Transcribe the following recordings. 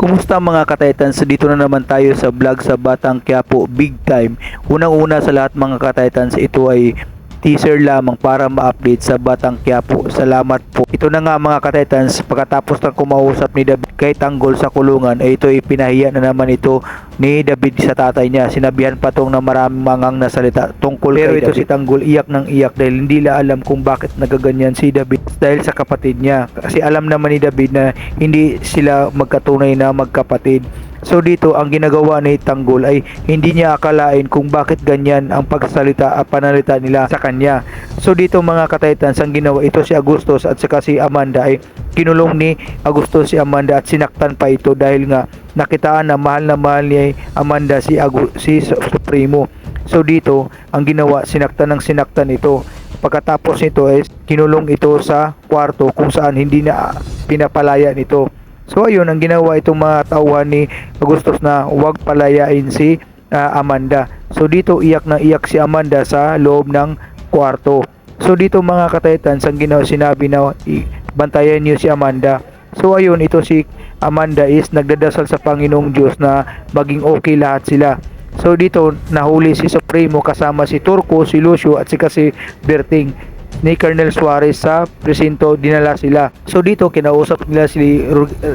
Kumusta mga kataytans? Dito na naman tayo sa vlog sa Batang Quiapo Big Time. Unang-una sa lahat mga kataytans, ito ay teaser lamang para ma-update sa Batang Quiapo. Salamat po. Ito na nga mga kataytans, pagkatapos ng kumausap ni David kay Tanggol sa kulungan, ay ito ay pinahiya na naman ito ni David sa tatay niya. Sinabihan pa tong na maraming mangang nasalita tungkol Pero kay ito si Tanggol iyak ng iyak dahil hindi la alam kung bakit nagaganyan si David dahil sa kapatid niya. Kasi alam naman ni David na hindi sila magkatunay na magkapatid. So dito ang ginagawa ni Tanggol ay hindi niya akalain kung bakit ganyan ang pagsalita at panalita nila sa kanya. So dito mga kataytans ang ginawa ito si Agustos at saka si Amanda ay kinulong ni Agustos si Amanda at sinaktan pa ito dahil nga nakitaan na mahal na mahal ni Amanda si Agu- si Supremo. So dito ang ginawa sinaktan ng sinaktan ito. Pagkatapos nito ay kinulong ito sa kwarto kung saan hindi na pinapalaya nito. So ayun ang ginawa itong mga tauhan ni Agustos na huwag palayain si ah, Amanda. So dito iyak na iyak si Amanda sa loob ng kwarto. So dito mga kataytans ang ginawa sinabi na bantayan niyo si Amanda. So ayun ito si Amanda is nagdadasal sa Panginoong Diyos na maging okay lahat sila. So dito nahuli si Supremo kasama si Turco, si Lucio at si Berting ni Colonel Suarez sa presinto dinala sila. So dito kinausap nila si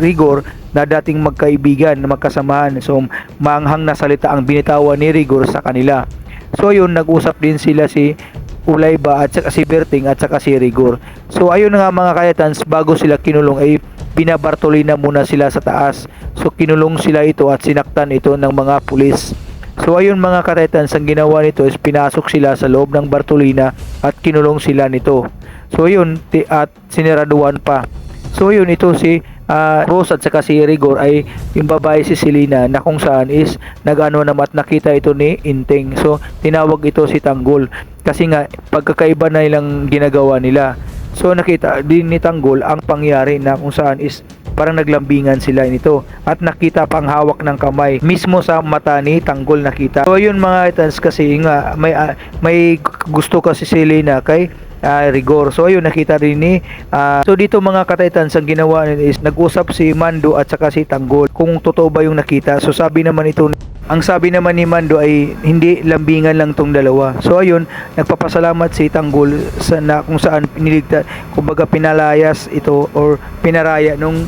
Rigor na dating magkaibigan na magkasamahan. So maanghang na salita ang binitawan ni Rigor sa kanila. So yun nag-usap din sila si Ulayba at saka si Berting at saka si Rigor. So ayun na nga mga kayatans bago sila kinulong ay binabartuloy na muna sila sa taas. So kinulong sila ito at sinaktan ito ng mga pulis. So ayun mga karetans, ang ginawa nito is pinasok sila sa loob ng Bartolina at kinulong sila nito. So ayun, ti- at siniraduan pa. So yun, ito si ah, Rose at saka si Rigor ay yung babae si Selena na kung saan is nagano naman at nakita ito ni Inteng. So tinawag ito si Tanggol kasi nga pagkakaiba na nilang ginagawa nila. So nakita din ni Tanggol ang pangyari na kung saan is parang naglambingan sila nito at nakita pang hawak ng kamay mismo sa mata ni Tanggol nakita. So yun mga itans kasi nga may ah, may gusto kasi si Selena kay ah, Rigor. So ayun nakita rin ni ah, So dito mga kataytans ang ginawa is nag-usap si Mando at saka si Tanggol kung totoo ba yung nakita. So sabi naman ito ang sabi naman ni Mando ay hindi lambingan lang tong dalawa. So ayun, nagpapasalamat si Tanggol sa na kung saan piniligtas, kumbaga pinalayas ito or pinaraya nung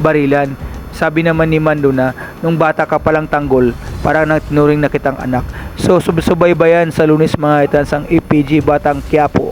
barilan. Sabi naman ni Mando na nung bata ka palang tanggol, parang natinuring na kitang anak. So sub- subaybayan sa lunes mga itansang EPG Batang Quiapo